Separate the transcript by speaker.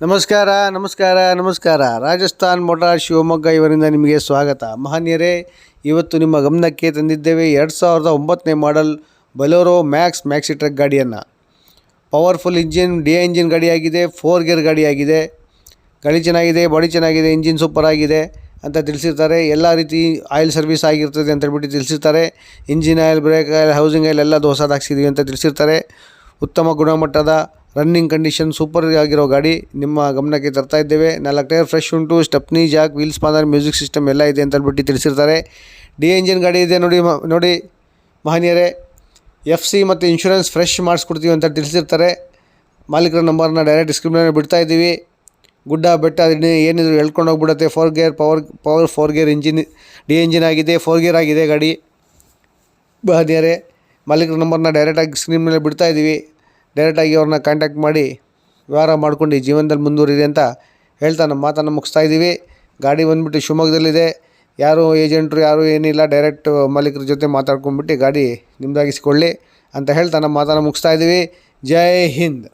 Speaker 1: ನಮಸ್ಕಾರ ನಮಸ್ಕಾರ ನಮಸ್ಕಾರ. ರಾಜಸ್ಥಾನ್ ಮೋಟಾರ್ ಶಿವಮೊಗ್ಗ ಇವರಿಂದ ನಿಮಗೆ ಸ್ವಾಗತ. ಮಹನೀಯರೇ, ಇವತ್ತು ನಿಮ್ಮ ಗಮನಕ್ಕೆ ತಂದಿದ್ದೇವೆ ಎರಡು ಸಾವಿರದ ಒಂಬತ್ತನೇ model Bolero max maxi truck ಗಾಡಿಯನ್ನು. ಪವರ್ಫುಲ್ ಇಂಜಿನ್, ಡಿ ಇಂಜಿನ್ ಗಾಡಿಯಾಗಿದೆ, ಫೋರ್ ಗೇರ್ ಗಾಡಿಯಾಗಿದೆ. ಗಾಡಿ ಚೆನ್ನಾಗಿದೆ, ಬಾಡಿ ಚೆನ್ನಾಗಿದೆ, ಇಂಜಿನ್ ಸೂಪರ್ ಆಗಿದೆ ಅಂತ ತಿಳಿಸಿರ್ತಾರೆ. ಎಲ್ಲ ರೀತಿ ಆಯಿಲ್ ಸರ್ವಿಸ್ ಆಗಿರ್ತದೆ ಅಂತ ಹೇಳ್ಬಿಟ್ಟು ತಿಳಿಸಿರ್ತಾರೆ. Engine oil, brake oil, housing oil ಎಲ್ಲ ಹೊಸದು ಅಂತ ತಿಳಿಸಿರ್ತಾರೆ. ಉತ್ತಮ ಗುಣಮಟ್ಟದ ರನ್ನಿಂಗ್ ಕಂಡೀಷನ್ ಸೂಪರ್ ಆಗಿರೋ ಗಾಡಿ. ನಿಮ್ಮ ಗಮನಕ್ಕೆ ತರ್ತಾ ಇದ್ದೇವೆ. ನಾಲ್ಕು ಟೈರ್ ಫ್ರೆಶ್ ಉಂಟು. Stepney, jack, wheels spanner music system ಎಲ್ಲ ಇದೆ ಅಂತ ತಿಳಿಸಿರ್ತಾರೆ. ಡಿ ಇಂಜಿನ್ ಗಾಡಿ ಇದೆ ನೋಡಿ ನೋಡಿ ಮಹನೀಯರೇ. ಎಫ್ ಸಿ ಮತ್ತು ಇನ್ಶೂರೆನ್ಸ್ ಫ್ರೆಶ್ ಮಾಡಿಸ್ಕೊಡ್ತೀವಿ ಅಂತ ತಿಳಿಸಿರ್ತಾರೆ. ಮಾಲೀಕರ ನಂಬರ್ನ ಡೈರೆಕ್ಟ್ ಡಿಸ್ಕ್ರಿಪ್ಷನ್ ಬಿಡ್ತಾ ಇದ್ದೀವಿ. ಗುಡ್ಡ, ಬೆಟ್ಟ ಏನಿದ್ರು ಹೇಳ್ಕೊಂಡು ಹೋಗ್ಬಿಡುತ್ತೆ. Four gear, power power four gear engine, D engine ಆಗಿದೆ. ಫೋರ್ ಗೇರ್ ಆಗಿದೆ ಗಾಡಿ. ಬಹದಿಯರೇ ಮಾಲೀಕರ ನಂಬರ್ನ ಡೈರೆಕ್ಟಾಗಿ ಸ್ಕ್ರೀನ್ ಮೇಲೆ ಬಿಡ್ತಾ ಇದ್ದೀವಿ. ಡೈರೆಕ್ಟಾಗಿ ಅವ್ರನ್ನ ಕಾಂಟ್ಯಾಕ್ಟ್ ಮಾಡಿ ವ್ಯವಹಾರ ಮಾಡ್ಕೊಂಡು ಜೀವನದಲ್ಲಿ ಮುಂದುವರಿದೆ ಅಂತ ಹೇಳ್ತಾ ನಮ್ಮ ಮಾತನ್ನು ಮುಗಿಸ್ತಾ ಇದ್ದೀವಿ. ಗಾಡಿ ಬಂದುಬಿಟ್ಟು ಶಿವಮೊಗ್ಗದಲ್ಲಿದೆ. ಯಾರು ಏಜೆಂಟ್ರು ಯಾರು ಏನಿಲ್ಲ ಡೈರೆಕ್ಟ್ ಮಾಲೀಕರ ಜೊತೆ ಮಾತಾಡ್ಕೊಂಡ್ಬಿಟ್ಟು ಗಾಡಿ ನಿಮ್ಮದಾಗಿಸ್ಕೊಳ್ಳಿ ಅಂತ ಹೇಳ್ತಾ ನಮ್ಮ ಮಾತನ್ನು ಮುಗಿಸ್ತಾ ಇದ್ದೀವಿ. ಜೈ ಹಿಂದ್.